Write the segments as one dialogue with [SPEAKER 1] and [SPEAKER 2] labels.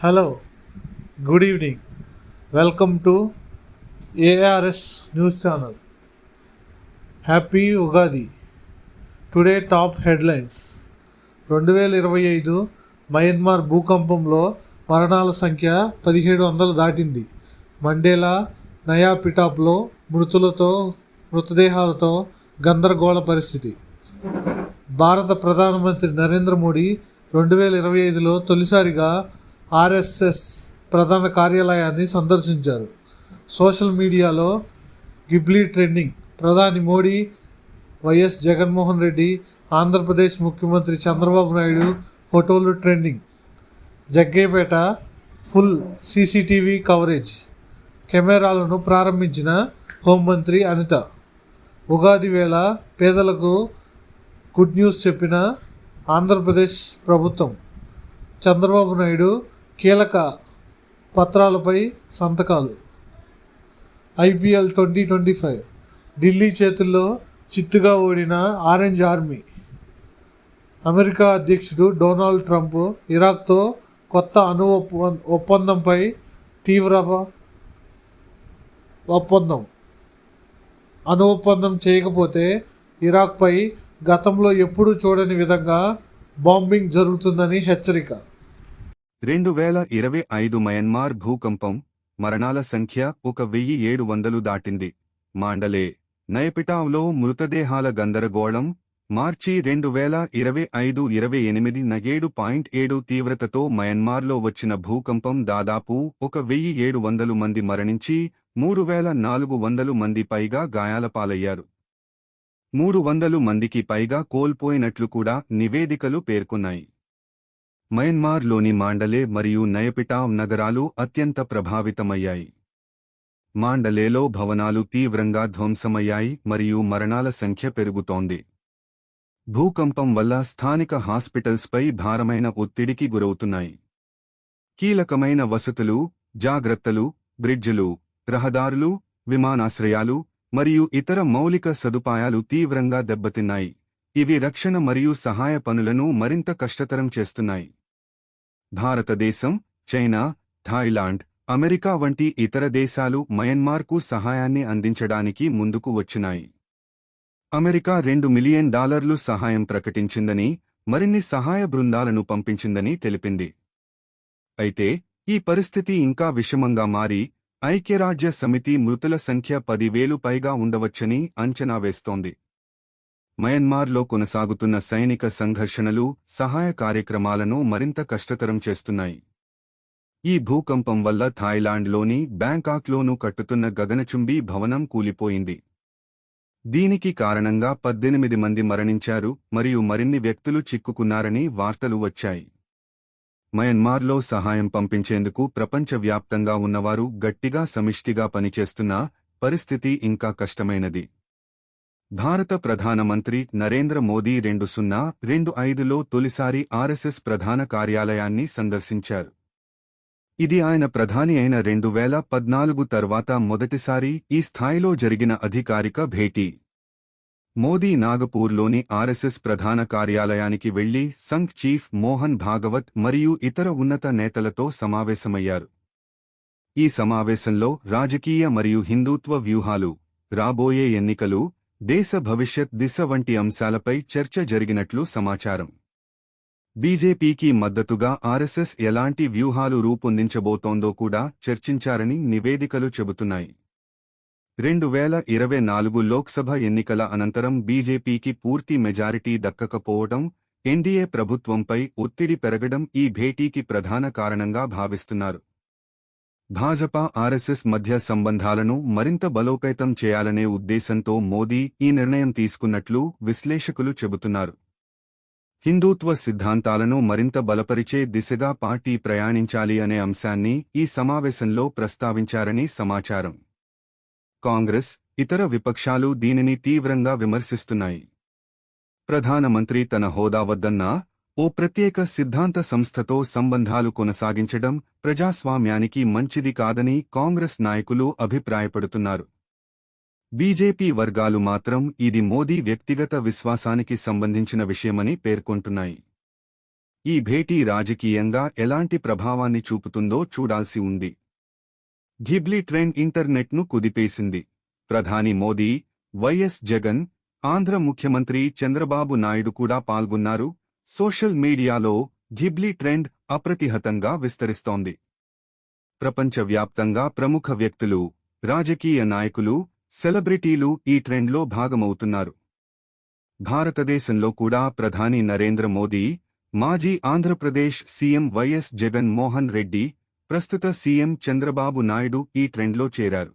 [SPEAKER 1] Hello good evening welcome to ARS news channel happy Ugadi today top headlines రెండు వేల ఇరవై ఐదు Myanmar భూకంపంలో మరణాల సంఖ్య పదిహేడు వందలు దాటింది. మండేలా నయా పిటాప్లో మృతులతో మృతదేహాలతో గందరగోళ పరిస్థితి. భారత ప్రధానమంత్రి నరేంద్ర మోడీ రెండు వేల ఇరవై ఐదులో తొలిసారిగా ఆర్ఎస్ఎస్ ప్రధాన కార్యాలయాన్ని సందర్శించారు. సోషల్ మీడియాలో గిబ్లీ ట్రెండింగ్. ప్రధాని మోడీ వైఎస్ జగన్మోహన్ రెడ్డి ఆంధ్రప్రదేశ్ ముఖ్యమంత్రి చంద్రబాబు నాయుడు ఫోటోలు trending. Jaggepeta full CCTV coverage. కెమెరాలను ప్రారంభించిన హోంమంత్రి అనిత. ఉగాది వేళ పేదలకు గుడ్ న్యూస్ చెప్పిన ఆంధ్రప్రదేశ్ ప్రభుత్వం. చంద్రబాబు నాయుడు కీలక పత్రాలపై సంతకాలు. IPL twenty twenty five. Delhi చేతుల్లో చిత్తుగా ఓడిన ఆరెంజ్ ఆర్మీ. అమెరికా అధ్యక్షుడు డొనాల్డ్ ట్రంప్ ఇరాక్తో కొత్త అణు ఒప్ప- ఒప్పందంపై తీవ్ర ఒప్పందం. అణు ఒప్పందం చేయకపోతే ఇరాక్పై గతంలో ఎప్పుడూ చూడని విధంగా బాంబింగ్ జరుగుతుందని హెచ్చరిక.
[SPEAKER 2] రెండు వేల ఇరవై ఐదు మయన్మార్ భూకంపం మరణాల సంఖ్య ఒక వెయ్యి ఏడు వందలు దాటింది. మాండలే నయపిటావ్లో మృతదేహాల గందరగోళం మార్చి రెండు వేల ఇరవై ఐదు ఇరవై ఎనిమిది నగేడు పాయింట్ ఏడు తీవ్రతతో మయన్మార్లో వచ్చిన భూకంపం దాదాపు ఒక వెయ్యి ఏడు వందలు మంది మరణించి మూడు వేల నాలుగు వందలు మంది పైగా గాయాలపాలయ్యారు. మూడు వందలు మందికి పైగా కోల్పోయినట్లు కూడా నివేదికలు పేర్కొన్నాయి. మయన్మార్లోని మాండలే మరియు నయపిటావ్ నగరాలు అత్యంత ప్రభావితమయ్యాయి. మాండలేలో భవనాలు తీవ్రంగా ధ్వంసమయ్యాయి మరియు మరణాల సంఖ్య పెరుగుతోంది. భూకంపం వల్ల స్థానిక హాస్పిటల్స్పై భారమైన ఒత్తిడికి గురవుతున్నాయి. కీలకమైన వసతులు జాగ్రత్తలు బ్రిడ్జిలు రహదారులు విమానాశ్రయాలు మరియు ఇతర మౌలిక సదుపాయాలు తీవ్రంగా దెబ్బతిన్నాయి. ఇవి రక్షణ మరియు సహాయ పనులను మరింత కష్టతరం చేస్తున్నాయి. భారతదేశం చైనా థాయిలాండ్ అమెరికా వంటి ఇతర దేశాలు మయన్మార్కు సహాయాన్ని అందించడానికి ముందుకు వచ్చినాయి. అమెరికా రెండు మిలియన్ డాలర్లు సహాయం ప్రకటించిందని మరిన్ని సహాయ బృందాలను పంపించిందని తెలిపింది. అయితే ఈ పరిస్థితి ఇంకా విషమంగా మారి ఐక్యరాజ్య సమితి మృతుల సంఖ్య పదివేలు పైగా ఉండవచ్చని అంచనా వేస్తోంది. మయన్మార్లో కొనసాగుతున్న సైనిక సంఘర్షణలు సహాయ కార్యక్రమాలను మరింత కష్టతరం చేస్తున్నాయి. ఈ భూకంపం వల్ల థాయిలాండ్లోని బ్యాంకాక్లోనూ కట్టుతున్న గగనచుంబీ భవనం కూలిపోయింది. దీనికి కారణంగా పద్దెనిమిది మంది మరణించారు మరియు మరిన్ని వ్యక్తులు చిక్కుకున్నారని వార్తలు వచ్చాయి. మయన్మార్లో సహాయం పంపించేందుకు ప్రపంచవ్యాప్తంగా ఉన్నవారు గట్టిగా సమిష్టిగా పనిచేస్తున్నా పరిస్థితి ఇంకా కష్టమైనది. భారత ప్రధానమంత్రి నరేంద్ర మోదీ రెండు సున్నా రెండు ఐదులో తొలిసారి ఆర్ఎస్ఎస్ ప్రధాన కార్యాలయాన్ని సందర్శించారు. ఇది ఆయన ప్రధాని అయిన రెండు వేల పద్నాలుగు తర్వాత మొదటిసారి ఈ స్థాయిలో జరిగిన అధికారిక భేటీ. మోదీ నాగపూర్లోని ఆర్ఎస్ఎస్ ప్రధాన కార్యాలయానికి వెళ్ళి సంఘ్ చీఫ్ మోహన్ భాగవత్ మరియు ఇతర ఉన్నత నేతలతో సమావేశమయ్యారు. ఈ సమావేశంలో రాజకీయ మరియు హిందూత్వ వ్యూహాలు రాబోయే ఎన్నికలు దేశ భవిష్యత్ దిశ వంటి అంశాలపై చర్చ జరిగినట్లు సమాచారం. బీజేపీకి మద్దతుగా ఆర్ఎస్ఎస్ ఎలాంటి వ్యూహాలు రూపొందించబోతోందో కూడా చర్చించారని నివేదికలు చెబుతున్నాయి. రెండు వేల ఇరవై నాలుగు లోక్సభ ఎన్నికల అనంతరం బీజేపీకి పూర్తి మెజారిటీ దక్కకపోవడం ఎన్డీఏ ప్రభుత్వంపై ఒత్తిడి పెరగడం ఈ భేటీకి ప్రధాన కారణంగా భావిస్తున్నారు. భాజపా ఆర్ఎస్ఎస్ మధ్య సంబంధాలను మరింత బలోపేతం చేయాలనే ఉద్దేశంతో మోదీ ఈ నిర్ణయం తీసుకున్నట్లు విశ్లేషకులు చెబుతున్నారు. హిందూత్వ సిద్ధాంతాలను మరింత బలపరిచే దిశగా పార్టీ ప్రయాణించాలి అనే అంశాన్ని ఈ సమావేశంలో ప్రస్తావించారని సమాచారం. కాంగ్రెస్ ఇతర విపక్షాలు దీనిని తీవ్రంగా విమర్శిస్తున్నాయి. ప్రధానమంత్రి తన హోదా వద్దన్నా ఓ ప్రత్యేక సిద్ధాంత సంస్థతో సంబంధాలు కొనసాగించడం ప్రజాస్వామ్యానికి మంచిది కాదని కాంగ్రెస్ నాయకులు అభిప్రాయపడుతున్నారు. బీజేపీ వర్గాలు మాత్రం ఇది మోదీ వ్యక్తిగత విశ్వాసానికి సంబంధించిన విషయమని పేర్కొంటున్నాయి. ఈ భేటీ రాజకీయంగా ఎలాంటి ప్రభావాన్ని చూపుతుందో చూడాల్సి ఉంది. ఘిబ్లీ ట్రెండ్ ఇంటర్నెట్ను కుదిపేసింది. ప్రధాని మోదీ వైఎస్ జగన్ ఆంధ్ర ముఖ్యమంత్రి చంద్రబాబు నాయుడు కూడా పాల్గొన్నారు. సోషల్ మీడియాలో ఘిబ్లీ ట్రెండ్ అప్రతిహతంగా విస్తరిస్తోంది. ప్రపంచవ్యాప్తంగా ప్రముఖ వ్యక్తులు రాజకీయ నాయకులు సెలబ్రిటీలు ఈ ట్రెండ్లో భాగమవుతున్నారు. భారతదేశంలో కూడా ప్రధాని నరేంద్ర మోదీ మాజీ ఆంధ్రప్రదేశ్ సీఎం వైఎస్ జగన్ మోహన్ రెడ్డి ప్రస్తుత సీఎం చంద్రబాబు నాయుడు ఈ ట్రెండ్లో చేరారు.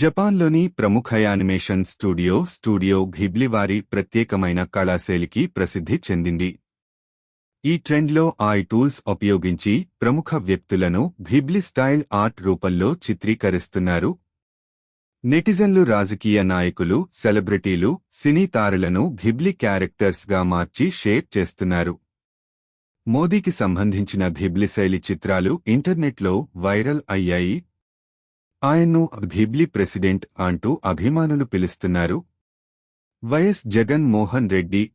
[SPEAKER 2] జపాన్లోని ప్రముఖ యానిమేషన్ స్టూడియో స్టూడియో ఘిబ్లి వారి ప్రత్యేకమైన కళాశైలికి ప్రసిద్ధి చెందింది. ఈ ట్రెండ్లో ఐ టూల్స్ ఉపయోగించి ప్రముఖ వ్యక్తులను ఘిబ్లి స్టైల్ ఆర్ట్ రూపంలో చిత్రీకరిస్తున్నారు. నెటిజన్లు రాజకీయ నాయకులు సెలబ్రిటీలు సినీ తారలను ఘిబ్లి క్యారెక్టర్స్గా మార్చి షేర్ చేస్తున్నారు. మోదీకి సంబంధించిన ఘిబ్లి శైలి చిత్రాలు ఇంటర్నెట్లో వైరల్ అయ్యాయి. ఆయన్ను ఘిబ్లి ప్రెసిడెంట్ అంటూ అభిమానులు పిలుస్తున్నారు. YS Jagan Mohan Reddy.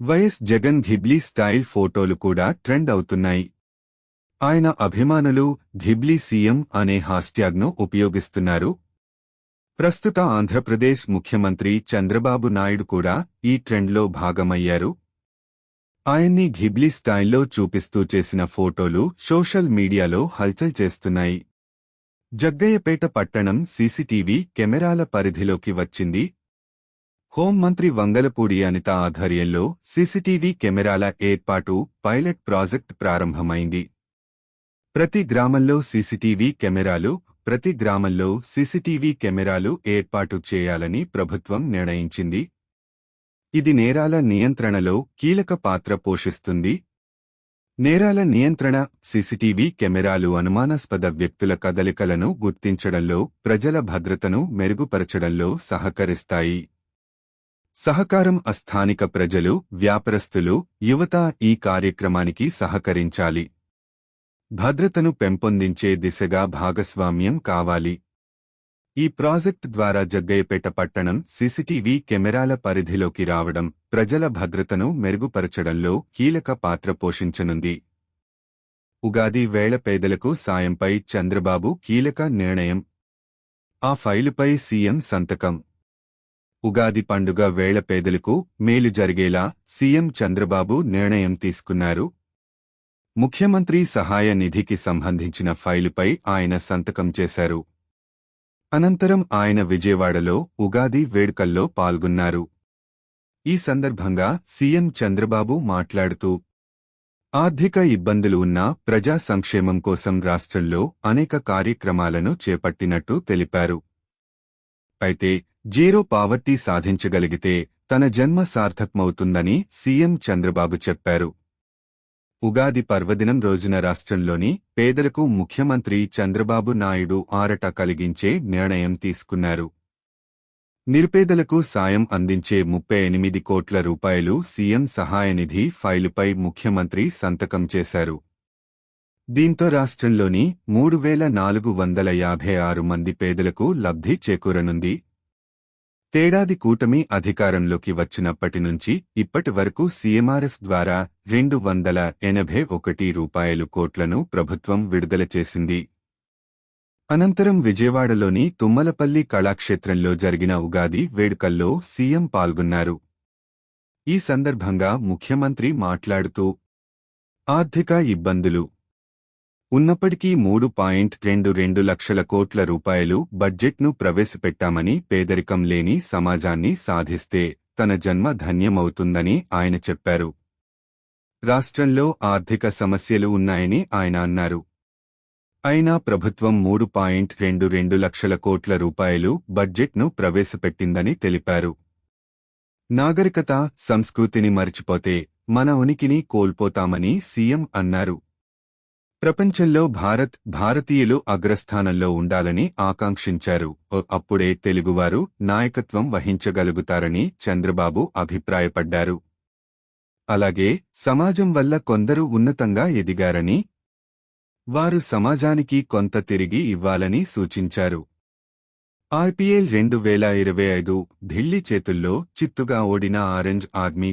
[SPEAKER 2] YS Jagan Ghibli style ఫోటోలు కూడా ట్రెండ్ అవుతున్నాయి. ఆయన అభిమానులు ఘిబ్లీ సీఎం అనే హాస్ట్యాగ్ను ఉపయోగిస్తున్నారు. ప్రస్తుత ఆంధ్రప్రదేశ్ ముఖ్యమంత్రి చంద్రబాబు నాయుడు కూడా ఈ ట్రెండ్లో భాగమయ్యారు. ఆయన్ని ఘిబ్లీ స్టైల్లో చూపిస్తూ చేసిన ఫోటోలు సోషల్ మీడియాలో హల్చల్ చేస్తున్నాయి. జగ్గయ్యపేట పట్టణం సీసీటీవీ కెమెరాల పరిధిలోకి వచ్చింది. హోంమంత్రి వంగలపూడి అనిత ఆధ్వర్యంలో సీసీటీవీ కెమెరాల ఏర్పాటు పైలట్ ప్రాజెక్ట్ ప్రారంభమైంది. ప్రతి గ్రామంలో సీసీటీవీ కెమెరాలు ప్రతి గ్రామంలో సీసీటీవీ కెమెరాలు ఏర్పాటు చేయాలని ప్రభుత్వం నిర్ణయించింది. ఇది నేరాల నియంత్రణలో కీలక పాత్ర పోషిస్తుంది. నేరాల నియంత్రణ సీసీటీవీ కెమెరాలు అనుమానాస్పద వ్యక్తుల కదలికలను గుర్తించడంలో ప్రజల భద్రతను మెరుగుపరచడంలో సహకరిస్తాయి. సహకారం అస్థానిక ప్రజలు వ్యాపారస్తులు యువత ఈ కార్యక్రమానికి సహకరించాలి. భద్రతను పెంపొందించే దిశగా భాగస్వామ్యం కావాలి. ఈ ప్రాజెక్ట్ ద్వారా జగ్గయ్యపేట పట్టణం సీసీటీవీ కెమెరాల పరిధిలోకి రావడం ప్రజల భద్రతను మెరుగుపరచడంలో కీలక పాత్ర పోషించనుంది. ఉగాది వేళ పేదలకు సాయంపై చంద్రబాబు కీలక నిర్ణయం. ఆ ఫైలుపై సీఎం సంతకం. ఉగాది పండుగ వేళ పేదలకు మేలు జరిగేలా సీఎం చంద్రబాబు నిర్ణయం తీసుకున్నారు. ముఖ్యమంత్రి సహాయ నిధికి సంబంధించిన ఫైలుపై ఆయన సంతకం చేశారు. అనంతరం ఆయన విజయవాడలో ఉగాది వేడుకల్లో పాల్గొన్నారు. ఈ సందర్భంగా సీఎం చంద్రబాబు మాట్లాడుతూ ఆర్థిక ఇబ్బందులు ఉన్నా ప్రజా సంక్షేమం కోసం రాష్ట్రంలో అనేక కార్యక్రమాలను చేపట్టినట్టు తెలిపారు. అయితే జీరో పావర్టీ సాధించగలిగితే తన జన్మ సార్థకమవుతుందని సీఎం చంద్రబాబు చెప్పారు. ఉగాది పర్వదినం రోజున రాష్ట్రంలోని పేదలకు ముఖ్యమంత్రి చంద్రబాబు నాయుడు ఆరట కలిగించే నిర్ణయం తీసుకున్నారు. నిరుపేదలకు సాయం అందించే ముప్పై ఎనిమిది కోట్ల రూపాయలు సీఎం సహాయనిధి ఫైలుపై ముఖ్యమంత్రి సంతకం చేశారు. దీంతో రాష్ట్రంలోని మూడు వేల నాలుగు వందల యాభై ఆరు మంది పేదలకు లబ్ధి చేకూరనుంది. తేడాది కూటమి అధికారంలోకి వచ్చినప్పటి నుంచి ఇప్పటి వరకు సీఎంఆర్ఎఫ్ ద్వారా రెండు వందల ఎనభై ఒకటి రూపాయలు కోట్లను ప్రభుత్వం విడుదల చేసింది. అనంతరం విజయవాడలోని తుమ్మలపల్లి కళాక్షేత్రంలో జరిగిన ఉగాది వేడుకల్లో సీఎం పాల్గొన్నారు. ఈ సందర్భంగా ముఖ్యమంత్రి మాట్లాడుతూ ఆర్థిక ఇబ్బందులు ఉన్నప్పటికీ మూడు పాయింట్ రెండు రెండు లక్షల కోట్ల రూపాయలు బడ్జెట్ను ప్రవేశపెట్టామని పేదరికం లేని సమాజాన్ని సాధిస్తే తన జన్మ ధన్యమవుతుందని ఆయన చెప్పారు. రాష్ట్రంలో ఆర్థిక సమస్యలు ఉన్నాయని ఆయన అన్నారు. అయినా ప్రభుత్వం మూడు పాయింట్ రెండు రెండు లక్షల కోట్ల రూపాయలు బడ్జెట్ను ప్రవేశపెట్టిందని తెలిపారు. నాగరికత సంస్కృతిని మరిచిపోతే మన ఉనికిని కోల్పోతామని సీఎం అన్నారు. ప్రపంచంలో భారత్ భారతీయులు అగ్రస్థానంలో ఉండాలని ఆకాంక్షించారు. అప్పుడే తెలుగువారు నాయకత్వం వహించగలుగుతారని చంద్రబాబు అభిప్రాయపడ్డారు. అలాగే సమాజం వల్ల కొందరు ఉన్నతంగా ఎదిగారని వారు సమాజానికి కొంత తిరిగి ఇవ్వాలని సూచించారు. ఐపీఎల్ రెండు వేల ఇరవై ఐదు ఢిల్లీ చేతుల్లో చిత్తుగా ఓడిన ఆరెంజ్ ఆర్మీ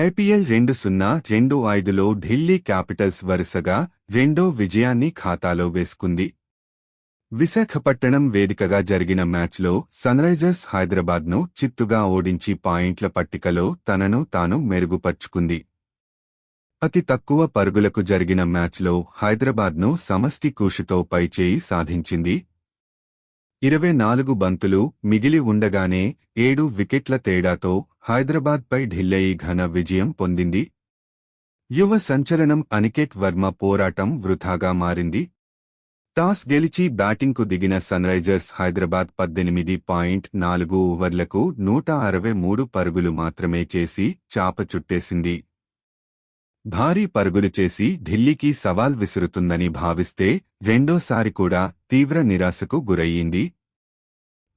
[SPEAKER 2] ఐపీఎల్ రెండు సున్నా రెండు ఐదులో ఢిల్లీ క్యాపిటల్స్ వరుసగా రెండో విజయాన్ని ఖాతాలో వేసుకుంది. విశాఖపట్టణం వేదికగా జరిగిన మ్యాచ్లో సన్రైజర్స్ హైదరాబాద్ను చిత్తుగా ఓడించి పాయింట్ల పట్టికలో తనను తాను మెరుగుపర్చుకుంది. అతి తక్కువ పరుగులకు జరిగిన మ్యాచ్లో హైదరాబాద్ను సమష్టి కృషితో పైచేయి సాధించింది. ఇరవై నాలుగు బంతులు మిగిలి ఉండగానే ఏడు వికెట్ల తేడాతో హైదరాబాద్పై ఢిల్లీ ఘన విజయం పొందింది. యువ సంచలనం అనికేట్ వర్మ పోరాటం వృథాగా మారింది. టాస్ గెలిచి బ్యాటింగ్కు దిగిన సన్రైజర్స్ హైదరాబాద్ పద్దెనిమిది పాయింట్ నాలుగు ఓవర్లకు నూట అరవై మూడు పరుగులు మాత్రమే చేసి చాప చుట్టేసింది. భారీ పరుగులు చేసి ఢిల్లీకి సవాల్ విసురుతుందని భావిస్తే రెండోసారి కూడా తీవ్ర నిరాశకు గురయ్యింది.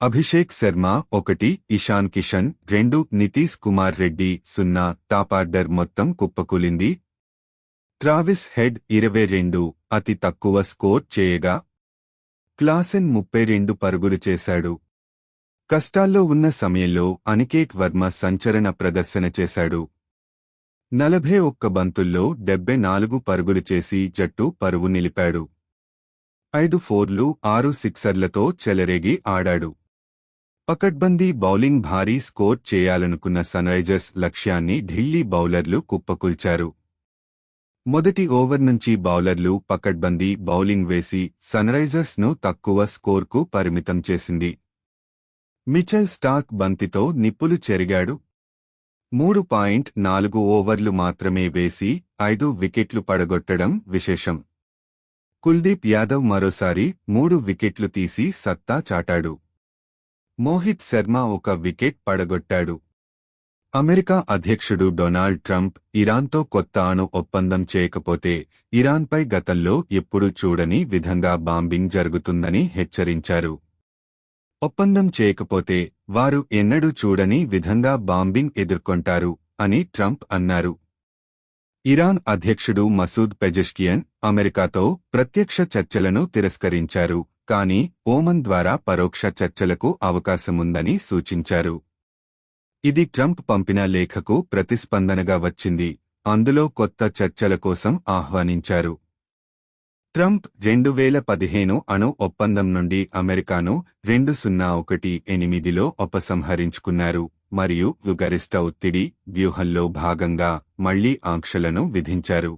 [SPEAKER 2] అభిషేక్ శర్మ ఒకటి ఇషాన్ కిషన్ రెండు నితీశ్ కుమార్ రెడ్డి సున్నా టాపార్డర్ మొత్తం కుప్పకూలింది. ట్రావిస్ హెడ్ ఇరవై రెండు అతి తక్కువ స్కోర్ చేయగా క్లాసెన్ ముప్పై రెండు పరుగులు చేశాడు. కష్టాల్లో ఉన్న సమయంలో అనికేట్ వర్మ సంచలన ప్రదర్శన చేశాడు. నలభై ఒక్క బంతుల్లో డెబ్బై నాలుగు పరుగులు చేసి జట్టు పరువు నిలిపాడు. ఐదు ఫోర్లు ఆరు సిక్సర్లతో చెలరేగి ఆడాడు. పకడ్బందీ బౌలింగ్ భారీ స్కోర్ చేయాలనుకున్న సన్రైజర్స్ లక్ష్యాన్ని ఢిల్లీ బౌలర్లు కుప్పకూల్చారు. మొదటి ఓవర్ నుంచి బౌలర్లు పకడ్బందీ బౌలింగ్ వేసి సన్రైజర్స్ను తక్కువ స్కోర్కు పరిమితం చేసింది. మిచెల్ స్టాక్ బంతితో నిప్పులు చెరిగాడు. మూడు పాయింట్ నాలుగు ఓవర్లు మాత్రమే వేసి ఐదు వికెట్లు పడగొట్టడం విశేషం. కుల్దీప్ యాదవ్ మరోసారి మూడు వికెట్లు తీసి సత్తా చాటాడు. మోహిత్ శర్మ ఒక వికెట్ పడగొట్టాడు. అమెరికా అధ్యక్షుడు డొనాల్డ్ ట్రంప్ ఇరాన్తో కొత్త అణు ఒప్పందం చేయకపోతే ఇరాన్పై గతంలో ఎప్పుడూ చూడని విధంగా బాంబింగ్ జరుగుతుందని హెచ్చరించారు. ఒప్పందం చేయకపోతే వారు ఎన్నడూ చూడని విధంగా బాంబింగ్ ఎదుర్కొంటారు అని ట్రంప్ అన్నారు. ఇరాన్ అధ్యక్షుడు మసూద్ పెజెష్కియన్ అమెరికాతో ప్రత్యక్ష చర్చలను తిరస్కరించారు. కానీ ఓమన్ ద్వారా పరోక్ష చర్చలకు అవకాశముందని సూచించారు. ఇది ట్రంప్ పంపిన లేఖకు ప్రతిస్పందనగా వచ్చింది. అందులో కొత్త చర్చల కోసం ఆహ్వానించారు. ట్రంప్ రెండు వేల పదిహేను అణు ఒప్పందం నుండి అమెరికాను రెండు సున్నా ఒకటి ఎనిమిదిలో ఉపసంహరించుకున్నారు. మరియు గరిష్ట ఒత్తిడి వ్యూహంలో భాగంగా మళ్ళీ ఆంక్షలను విధించారు.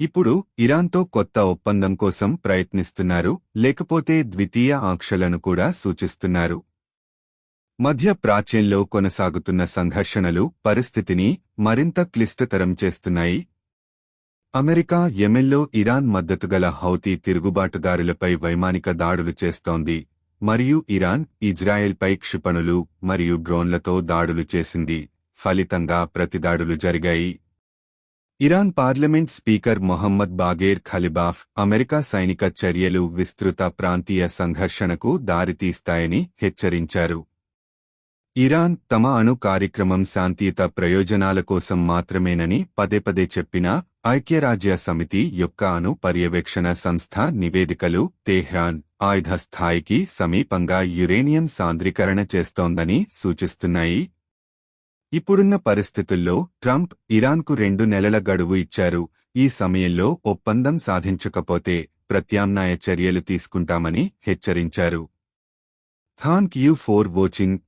[SPEAKER 2] ఇప్పుడు ఇరాన్తో కొత్త ఒప్పందం కోసం ప్రయత్నిస్తున్నారు లేకపోతే ద్వితీయ ఆంక్షలను కూడా సూచిస్తున్నారు. మధ్య ప్రాచ్యంలో కొనసాగుతున్న సంఘర్షణలు పరిస్థితిని మరింత క్లిష్టతరం చేస్తున్నాయి. అమెరికా యెమెన్లో ఇరాన్ మద్దతుగల హౌతీ తిరుగుబాటుదారులపై వైమానిక దాడులు చేస్తోంది మరియు ఇరాన్ ఇజ్రాయెల్పై క్షిపణులు మరియు డ్రోన్లతో దాడులు చేసింది. ఫలితంగా ప్రతిదాడులు జరిగాయి. Iran parliament speaker Mohammad Bagher Ghalibaf America సైనిక చర్యలు విస్తృత ప్రాంతీయ సంఘర్షణకు దారితీస్తాయని హెచ్చరించారు. ఇరాన్ తమ అణు కార్యక్రమం శాంతియుత ప్రయోజనాల కోసం మాత్రమేనని పదే పదే చెప్పిన ఐక్యరాజ్య సమితి యొక్క అణు పర్యవేక్షణ సంస్థ నివేదికలు తెహ్రాన్ ఆయుధ స్థాయికి సమీపంగా యురేనియం సాంద్రీకరణ చేస్తోందని సూచిస్తున్నాయి. ఇప్పుడున్న పరిస్థితుల్లో ట్రంప్ ఇరాన్కు రెండు నెలల గడువు ఇచ్చారు. ఈ సమయంలో ఒప్పందం సాధించకపోతే ప్రత్యామ్నాయ చర్యలు తీసుకుంటామని హెచ్చరించారు. Thank you for watching.